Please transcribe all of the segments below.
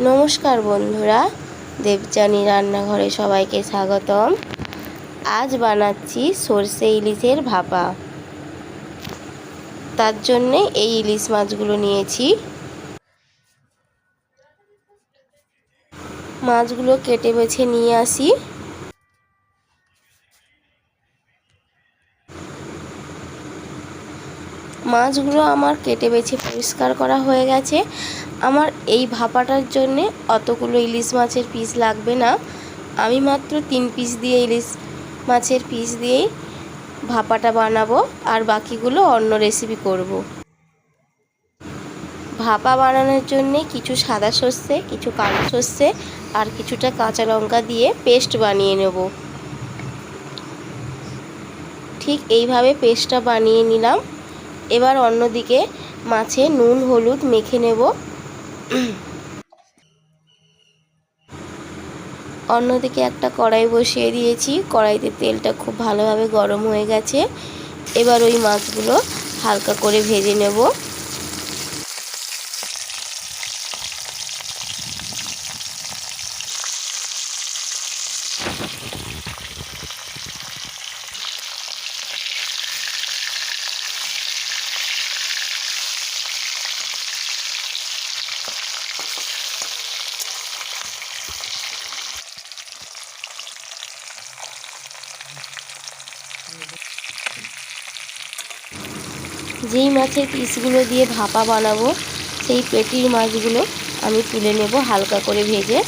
নমস্কার বন্ধুরা, দেবযানী রান্নাঘরে সবাইকে স্বাগতম। আজ বানাচ্ছি সর্ষে ইলিশের ভাপা। তার জন্যে এই ইলিশ মাছগুলো নিয়েছি। মাছগুলো কেটে বেছে নিয়ে আসি। মাছগুলো আমার কেটে বেছে পরিষ্কার করা হয়ে গেছে। আমার এই ভাপাটার জন্যে অতগুলো ইলিশ মাছের পিস লাগবে না। আমি মাত্র তিন পিস দিয়ে ইলিশ মাছের পিস দিয়েই ভাপাটা বানাবো আর বাকিগুলো অন্য রেসিপি করব। ভাপা বানানোর জন্যে কিছু সাদা সর্ষে, কিছু কালো সর্ষে আর কিছুটা কাঁচা লঙ্কা দিয়ে পেস্ট বানিয়ে নেব। ঠিক এইভাবে পেস্টটা বানিয়ে নিলাম। এবার অন্যদিকে মাছে নুন, হলুদ মেখে নেব। অন্যদিকে একটা কড়াই বসিয়ে দিয়েছি। কড়াইতে তেলটা খুব ভালোভাবে গরম হয়ে গেছে। এবার ওই মাছগুলো হালকা করে ভেজে নেব। যেই মাছের পিসগুলো দিয়ে ভাপা বানাবো, সেই পেটির মাছগুলো আমি তুলে নেব হালকা করে ভেজে।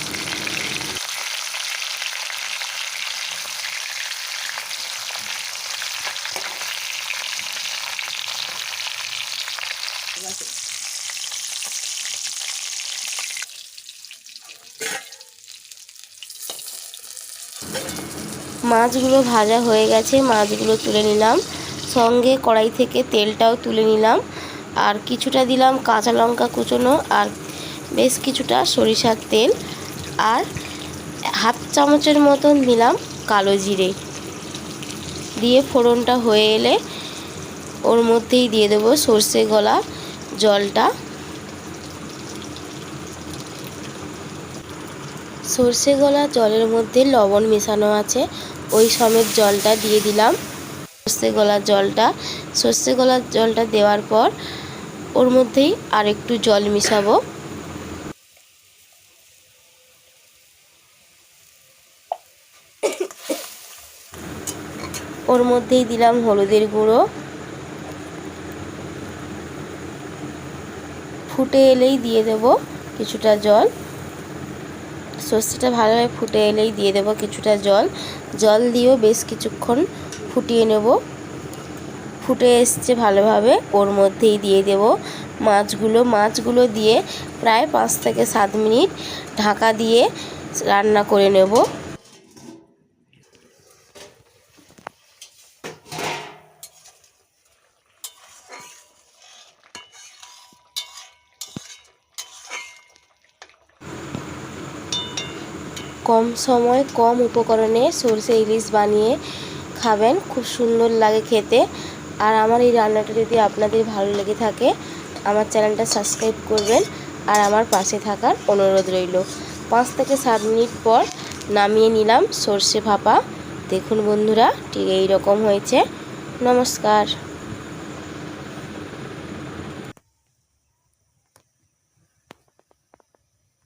মাছগুলো ভাজা হয়ে গেছে, মাছগুলো তুলে নিলাম। সঙ্গে কড়াই থেকে তেলটাও তুলে নিলাম। আর কিছুটা দিলাম কাঁচা লঙ্কা কুচোনো আর বেশ কিছুটা সরিষার তেল। আর হাফ চামচের মতন দিলাম কালো জিরে। দিয়ে ফোড়নটা হয়ে এলে ওর মধ্যেই দিয়ে দেবো সর্ষে গলা জলটা। সর্ষে গলা জলের মধ্যে লবণ মেশানো আছে। ওই সমেত জলটা দিয়ে দিলাম। সর্ষে গলার জলটা। সর্ষে গলার জলটা দেওয়ার পর ওর মধ্যেই আর একটু জল মিশাবো। ওর মধ্যেই দিলাম হলুদের গুঁড়ো। ফুটে এলেই দিয়ে দেব কিছুটা জল। সর্ষেটা ভালোভাবে ফুটে এলেই দিয়ে দেব কিছুটা জল। জল দিয়েও বেশ কিছুক্ষণ ফুটিয়ে নেব। ফুটে এসছে ভালোভাবে। ওর মধ্যেই দিয়ে দেব মাছগুলো। মাছগুলো দিয়ে প্রায় পাঁচ থেকে সাত মিনিট ঢাকা দিয়ে রান্না করে নেব। কম সময়, কম উপকরণে সরষে ইলিশ বানিয়ে খাবেন, খুব সুন্দর লাগে খেতে। আর আমার এই রান্নাটা যদি আপনাদের ভালো লেগে থাকে, আমার চ্যানেলটা সাবস্ক্রাইব করবেন আর আমার পাশে থাকার অনুরোধ রইল। পাঁচ থেকে সাত মিনিট পর নামিয়ে নিলাম সর্ষে ভাপা। দেখুন বন্ধুরা, ঠিক এই রকম হয়েছে। নমস্কার।